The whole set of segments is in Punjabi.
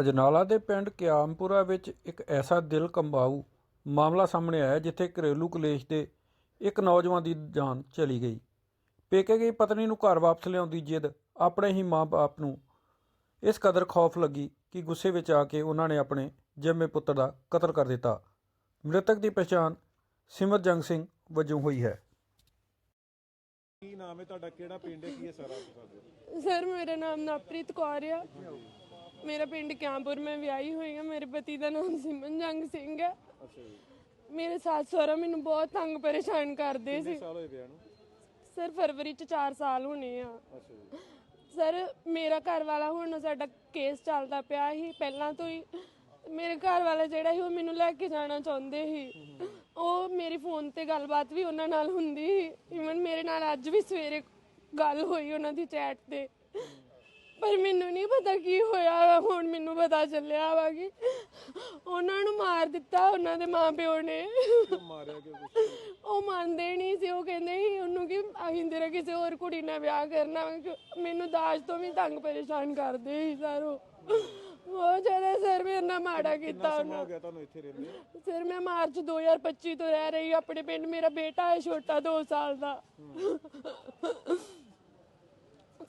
ਅਜਨਾਲਾ ਦੇ ਪਿੰਡ ਕਿਆਮਪੁਰਾ ਵਿੱਚ ਇੱਕ ਐਸਾ ਦਿਲ ਕੰਬਾਊ ਮਾਮਲਾ ਸਾਹਮਣੇ ਆਇਆ ਜਿੱਥੇ ਘਰੇਲੂ ਕਲੇਸ਼ ਦੇ ਇੱਕ ਨੌਜਵਾਨ ਦੀ ਜਾਨ ਚਲੀ ਗਈ। ਪੇਕੇ ਗਈ ਪਤਨੀ ਨੂੰ ਘਰ ਵਾਪਸ ਲਿਆਉਣ ਦੀ ਜਿੱਦ ਆਪਣੇ ਹੀ ਮਾਂ-ਬਾਪ ਨੂੰ ਇਸ ਕਦਰ ਖੌਫ ਲੱਗੀ ਕਿ ਗੁੱਸੇ ਵਿੱਚ ਆ ਕੇ ਉਹਨਾਂ ਨੇ ਆਪਣੇ ਜੰਮੇ ਪੁੱਤਰ ਦਾ ਕਤਲ ਕਰ ਦਿੱਤਾ। ਮ੍ਰਿਤਕ ਦੀ ਪਛਾਣ ਸਿਮਰਜੰਗ ਸਿੰਘ ਵਜੋਂ ਹੋਈ ਹੈ। ਕੀ ਨਾਮ ਹੈ ਤੁਹਾਡਾ? ਕਿਹੜਾ ਪਿੰਡ ਹੈ? ਕੀ ਹੈ ਸਾਰਾ ਮੇਰਾ ਨਾਮ ਨਵਪ੍ਰੀਤ ਕੌਰ ਆ। ਮੇਰਾ ਪਿੰਡ ਕਿਆਂਪੁਰ ਮੈਂ ਵਿਆਹੀ ਹੋਈ ਹਾਂ ਮੇਰੇ ਪਤੀ ਦਾ ਨਾਮ ਸਿਮਨਜੰਗ ਸਿੰਘ ਹੈ। ਅੱਛਾ ਜੀ। ਮੇਰੇ ਸੱਸ ਸਹੁਰਾ ਮੈਨੂੰ ਬਹੁਤ ਤੰਗ ਪਰੇਸ਼ਾਨ ਕਰਦੇ ਸੀ। ਕਿੰਨੇ ਸਾਲ ਹੋਏ ਵਿਆਹ ਨੂੰ? ਸਰ ਫਰਵਰੀ ਚ 4 ਸਾਲ ਹੋਣੇ ਆ। ਅੱਛਾ ਜੀ। ਸਰ ਮੇਰਾ ਘਰ ਵਾਲਾ ਹੁਣ ਸਾਡਾ ਕੇਸ ਚੱਲਦਾ ਪਿਆ ਸੀ ਪਹਿਲਾਂ ਤੋਂ ਹੀ। ਮੇਰੇ ਘਰ ਵਾਲਾ ਜਿਹੜਾ ਸੀ ਉਹ ਮੈਨੂੰ ਲੈ ਕੇ ਜਾਣਾ ਚਾਹੁੰਦੇ ਸੀ। ਉਹ ਮੇਰੀ ਫੋਨ ਤੇ ਗੱਲਬਾਤ ਵੀ ਉਹਨਾਂ ਨਾਲ ਹੁੰਦੀ ਸੀ। ਇਵਨ ਮੇਰੇ ਨਾਲ ਅੱਜ ਵੀ ਸਵੇਰੇ ਗੱਲ ਹੋਈ ਉਹਨਾਂ ਦੀ ਚੈਟ ਤੇ। ਪਰ ਮੈਨੂੰ ਨਹੀਂ ਪਤਾ ਕੀ ਹੋਇਆ ਹੁਣ ਮੈਨੂੰ ਪਤਾ ਚੱਲਿਆ ਵਾ ਕਿ ਉਹਨਾਂ ਨੂੰ ਮਾਰ ਦਿੱਤਾ ਉਹਨਾਂ ਦੇ ਮਾਪਿਓ ਨੇ। ਮਾਰਿਆ ਕਿਉਂ ਕੁਛ? ਉਹ ਮੰਨਦੇ ਨਹੀਂ ਸੀ ਉਹ ਕਹਿੰਦੇ ਸੀ ਉਹਨੂੰ ਕਿ ਅਸੀਂ ਤੇਰਾ ਕਿਸੇ ਹੋਰ ਕੁੜੀ ਨਾਲ ਵਿਆਹ ਕਰਨਾ ਵਾ ਕਿ ਮੈਨੂੰ ਦਾਜ ਤੋਂ ਵੀ ਤੰਗ ਪਰੇਸ਼ਾਨ ਕਰਦੇ ਸੀ ਸਰ ਉਹ। ਬਹੁਤ ਜ਼ਿਆਦਾ ਸਰ ਮੇਰੇ ਨਾਲ ਮਾੜਾ ਕੀਤਾ ਸਮਾਂ ਉਹਨਾਂ। ਹੋ ਗਿਆ ਤੁਹਾਨੂੰ ਇੱਥੇ ਰਹਿੰਦੇ ਸਰ ਮੈਂ ਮਾਰਚ 2025 ਤੋਂ ਰਹਿ ਰਹੀ ਹਾਂ ਆਪਣੇ ਪਿੰਡ ਮੇਰਾ ਬੇਟਾ ਹੈ ਛੋਟਾ 2 ਸਾਲ ਦਾ।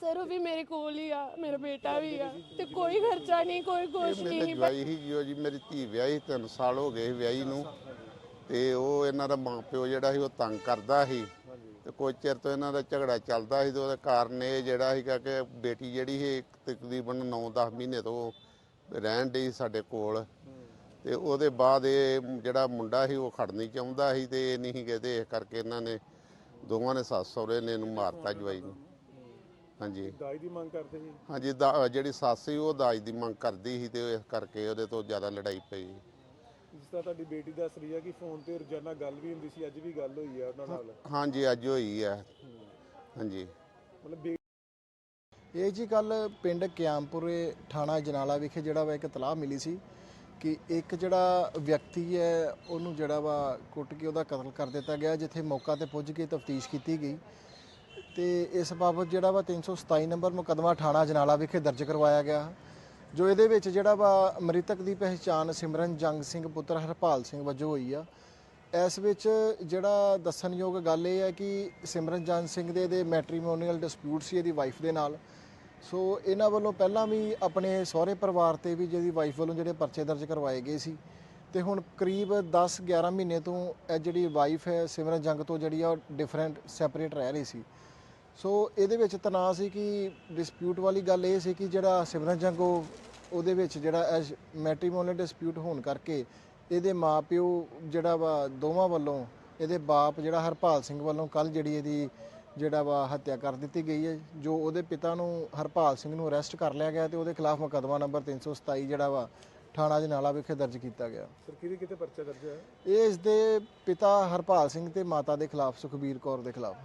ਸਰ ਉਹ ਵੀ ਮੇਰੇ ਕੋਲ ਹੀ ਆ ਮੇਰਾ ਬੇਟਾ ਵੀ ਆ। ਤੇ ਕੋਈ ਖਰਚਾ ਨਹੀਂ ਕੋਈ ਕੁਛ ਮੇਰੇ ਨਹੀਂ ਜਵਾਈ ਹੀ ਜੋ ਜੀ ਮੇਰੀ ਧੀ ਵਿਆਹੀ 3 ਸਾਲ ਹੋ ਗਏ ਸੀ ਵਿਆਹੀ ਨੂੰ। ਤੇ ਉਹ ਇਹਨਾਂ ਦਾ ਮਾਂ ਪਿਓ ਜਿਹੜਾ ਸੀ ਉਹ ਤੰਗ ਕਰਦਾ ਸੀ। ਤੇ ਕੋਈ ਚਿਰ ਤੋਂ ਇਹਨਾਂ ਦਾ ਝਗੜਾ ਚੱਲਦਾ ਸੀ ਤੇ ਉਹਦੇ ਕਾਰਨ ਇਹ ਜਿਹੜਾ ਸੀਗਾ ਕਿ ਬੇਟੀ ਜਿਹੜੀ ਸੀ ਤਕਰੀਬਨ 9-10 ਮਹੀਨੇ ਤੋਂ ਰਹਿਣ ਡਈ ਸਾਡੇ ਕੋਲ। ਤੇ ਉਹਦੇ ਬਾਅਦ ਇਹ ਜਿਹੜਾ ਮੁੰਡਾ ਸੀ ਉਹ ਖੜਨੀ ਚਾਹੁੰਦਾ ਸੀ ਤੇ ਇਹ ਨਹੀਂ ਗਏ ਇਸ ਕਰਕੇ ਇਹਨਾਂ ਨੇ ਦੋਵਾਂ ਨੇ ਸੱਸ ਸਹੁਰੇ ਨੇ ਇਹਨੂੰ ਮਾਰਤਾ ਜਵਾਈ ਨੂੰ। ਹਾਂਜੀ। ਦਾਜ ਦੀ ਮੰਗ ਕਰਦੇ ਸੀ? ਹਾਂਜੀ ਦਾ ਜਿਹੜੀ ਸੱਸ ਸੀ ਉਹ ਦਾਜ ਦੀ ਮੰਗ ਕਰਦੀ ਸੀ ਤੇ ਇਸ ਕਰਕੇ ਉਹਦੇ ਤੋਂ ਜ਼ਿਆਦਾ ਲੜਾਈ ਪਈ। ਜਿਸ ਤਰ੍ਹਾਂ ਤੁਹਾਡੀ ਬੇਟੀ ਦੱਸ ਰਹੀ ਹੈ ਕਿ ਫੋਨ ਤੇ ਰੋਜ਼ਾਨਾ ਗੱਲ ਵੀ ਹੁੰਦੀ ਸੀ ਅੱਜ ਵੀ ਗੱਲ ਹੋਈ ਹੈ ਉਹਨਾਂ ਨਾਲ। ਹਾਂਜੀ ਅੱਜ ਹੋਈ ਹੈ ਹਾਂਜੀ। ਮਤਲਬ ਬੇ- ਇਹ ਜੀ ਕੱਲ ਪਿੰਡ ਕਿਆਮਪੁਰੇ ਥਾਣਾ ਜਨਾਲਾ ਵਿਖੇ ਜਿਹੜਾ ਵਾ ਇੱਕ ਤਲਾਹ ਮਿਲੀ ਸੀ ਕਿ ਇੱਕ ਜਿਹੜਾ ਵਿਅਕਤੀ ਹੈ ਉਹਨੂੰ ਜਿਹੜਾ ਵਾ ਕੁੱਟ ਕੇ ਉਹਦਾ ਕਤਲ ਕਰ ਦਿੱਤਾ ਗਿਆ ਜਿੱਥੇ ਮੌਕਾ ਤੇ ਪੁੱਜ ਕੇ ਤਫਤੀਸ਼ ਕੀਤੀ ਗਈ। ਤੇ ਇਸ ਬਾਬਤ ਜਿਹੜਾ ਵਾ 327 ਨੰਬਰ ਮੁਕੱਦਮਾ ਥਾਣਾ ਜਨਾਲਾ ਵਿਖੇ ਦਰਜ ਕਰਵਾਇਆ ਗਿਆ। ਜੋ ਇਹਦੇ ਵਿੱਚ ਜਿਹੜਾ ਵਾ ਮ੍ਰਿਤਕ ਦੀ ਪਹਿਚਾਣ ਸਿਮਰਨ ਜੰਗ ਸਿੰਘ ਪੁੱਤਰ ਹਰਪਾਲ ਸਿੰਘ ਵਜੋਂ ਹੋਈ ਆ। ਇਸ ਵਿੱਚ ਜਿਹੜਾ ਦੱਸਣਯੋਗ ਗੱਲ ਇਹ ਹੈ ਕਿ ਸਿਮਰਨ ਜੰਗ ਸਿੰਘ ਦੇ ਦੇ ਮੈਟ੍ਰੀਮੋਨੀਅਲ ਡਿਸਪਿਊਟ ਸੀ ਇਹਦੀ ਵਾਈਫ ਦੇ ਨਾਲ। ਸੋ ਇਹਨਾਂ ਵੱਲੋਂ ਪਹਿਲਾਂ ਵੀ ਆਪਣੇ ਸਹੁਰੇ ਪਰਿਵਾਰ ਤੇ ਵੀ ਜਿਹਦੀ ਵਾਈਫ ਵੱਲੋਂ ਜਿਹੜੇ ਪਰਚੇ ਦਰਜ ਕਰਵਾਏ ਗਏ ਸੀ। ਤੇ ਹੁਣ ਕਰੀਬ 10 11 ਮਹੀਨੇ ਤੋਂ ਇਹ ਜਿਹੜੀ ਵਾਈਫ ਹੈ, ਸਿਮਰਨ ਜੰਗ ਤੋਂ ਜਿਹੜੀ ਆ ਡਿਫਰੈਂਟ ਸੈਪਰੇਟ ਰਹਿ ਰਹੀ ਸੀ। ਸੋ ਇਹਦੇ ਵਿੱਚ ਤਣਾਅ ਸੀ ਕਿ ਡਿਸਪਿਊਟ ਵਾਲੀ ਗੱਲ ਇਹ ਸੀ ਕਿ ਜਿਹੜਾ ਸਿਮਰਨ ਜੰਗ, ਉਹ ਉਹਦੇ ਵਿੱਚ ਜਿਹੜਾ ਮੈਟ੍ਰੀਮੋਨੀਅਲ ਡਿਸਪਿਊਟ ਹੋਣ ਕਰਕੇ ਇਹਦੇ ਮਾਪਿਓ ਜਿਹੜਾ ਵਾ, ਦੋਵਾਂ ਵੱਲੋਂ ਇਹਦੇ ਬਾਪ ਜਿਹੜਾ ਹਰਪਾਲ ਸਿੰਘ ਵੱਲੋਂ ਕੱਲ ਜਿਹੜੀ ਇਹਦੀ ਜਿਹੜਾ ਵਾ ਹੱਤਿਆ ਕਰ ਦਿੱਤੀ ਗਈ ਹੈ, ਜੋ ਉਹਦੇ ਪਿਤਾ ਨੂੰ ਹਰਪਾਲ ਸਿੰਘ ਨੂੰ ਅਰੈਸਟ ਕਰ ਲਿਆ ਗਿਆ ਤੇ ਉਹਦੇ ਖਿਲਾਫ ਮੁਕੱਦਮਾ ਨੰਬਰ 327 ਜਿਹੜਾ ਵਾ ਥਾਣਾ ਜਨਾਲਾ ਵਿਖੇ ਦਰਜ ਕੀਤਾ ਗਿਆ। ਸਰ ਕਿਹਦੇ ਕਿਤੇ ਪਰਚਾ ਦਰਜ ਹੈ ਇਹ ਇਸ ਦੇ ਪਿਤਾ ਹਰਪਾਲ ਸਿੰਘ ਤੇ ਮਾਤਾ ਦੇ ਖਿਲਾਫ ਸੁਖਬੀਰ ਕੌਰ ਦੇ ਖਿਲਾਫ।